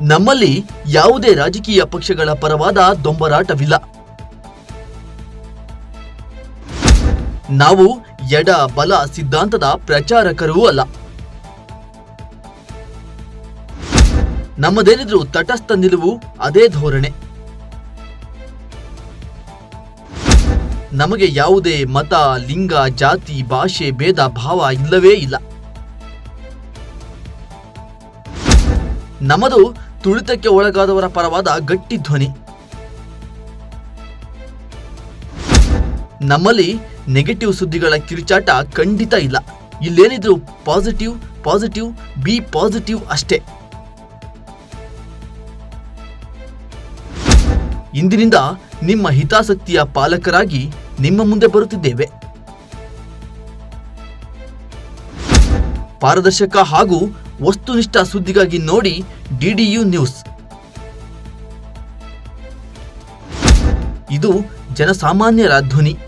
ನಮ್ಮಲ್ಲಿ ಯಾವುದೇ ರಾಜಕೀಯ ಪಕ್ಷಗಳ ಪರವಾದ ದೊಂಬರಾಟವಿಲ್ಲ. ನಾವು ಎಡ ಬಲ ಸಿದ್ಧಾಂತದ ಪ್ರಚಾರಕರೂ ಅಲ್ಲ. ನಮ್ಮದೇನಿದ್ರು ತಟಸ್ಥ ನಿಲುವು ಅದೇ ಧೋರಣೆ. ನಮಗೆ ಯಾವುದೇ ಮತ, ಲಿಂಗ, ಜಾತಿ, ಭಾಷೆ, ಭೇದ, ಭಾವ ಇಲ್ಲವೇ ಇಲ್ಲ. ನಮ್ಮದು ತುಳಿತಕ್ಕೆ ಒಳಗಾದವರ ಪರವಾದ ಗಟ್ಟಿ ಧ್ವನಿ. ನಮ್ಮಲ್ಲಿ ನೆಗೆಟಿವ್ ಸುದ್ದಿಗಳ ಕಿರುಚಾಟ ಖಂಡಿತ ಇಲ್ಲ. ಇಲ್ಲೇನಿದ್ರು ಪಾಸಿಟಿವ್ ಪಾಸಿಟಿವ್ ಬಿ ಪಾಸಿಟಿವ್ ಅಷ್ಟೇ. ಇಂದಿನಿಂದ ನಿಮ್ಮ ಹಿತಾಸಕ್ತಿಯ ಪಾಲಕರಾಗಿ ನಿಮ್ಮ ಮುಂದೆ ಬರುತ್ತಿದ್ದೇವೆ. ಪಾರದರ್ಶಕ ಹಾಗೂ ವಸ್ತುನಿಷ್ಠ ಸುದ್ದಿಗಾಗಿ ನೋಡಿ ಡಿಡಿಯು ನ್ಯೂಸ್. ಇದು ಜನಸಾಮಾನ್ಯರ ಧ್ವನಿ.